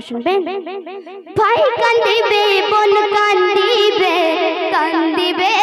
শুনবেন ভাই কান্দিবে বোন কান্দিবে কান্দিবে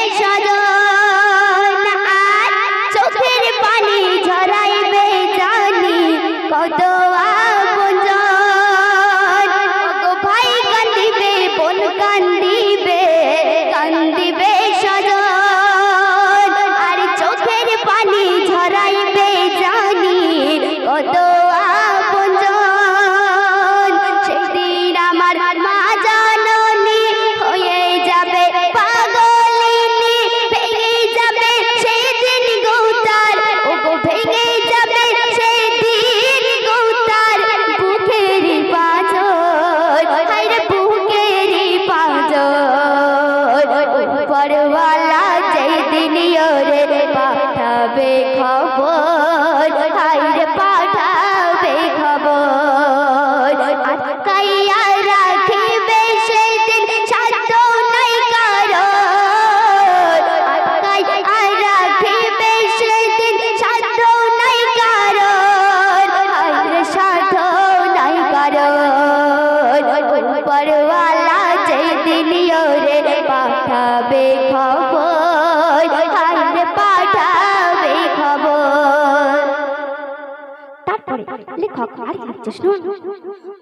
আর কাঁদছিস আচ্ছা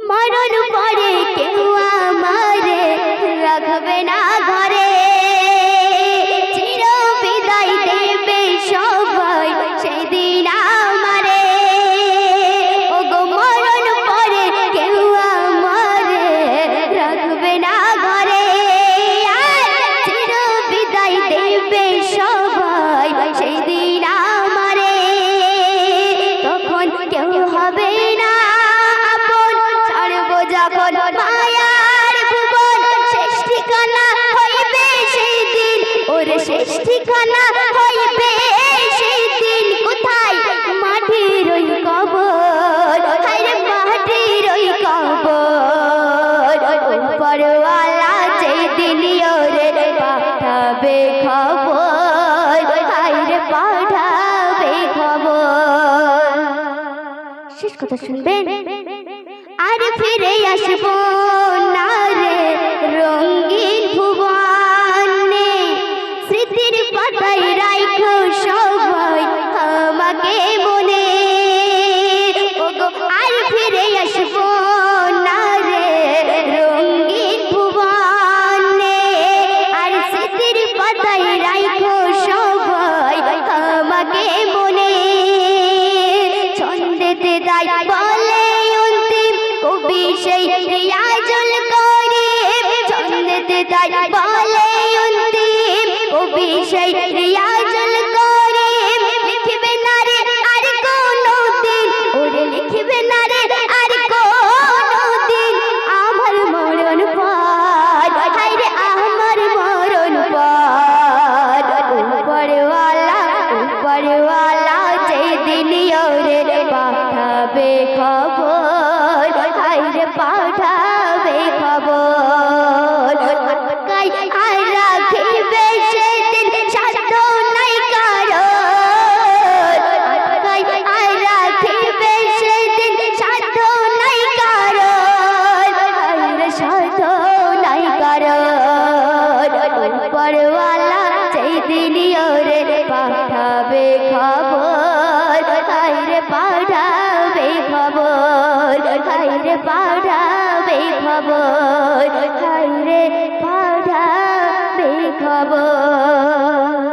মরণ পরে কেউ ঠিকানা হইবে কোথায়? মাটির ওই কবর। হায়রে মাটির ওই কবর। পরওয়ালা যেদিন ওরে পাঠাবে খবর, হায়রে পাঠাবে খবর। শেষ কথা শুনবেন? আর ফিরে আসব। যাই উপরওয়ালা সেই দিনই ওরে পাঠাবে খবর হাইরে পাঠাবে খবর হাইরে পাঠাবে খবর হাইরে পাঠাবে খবর।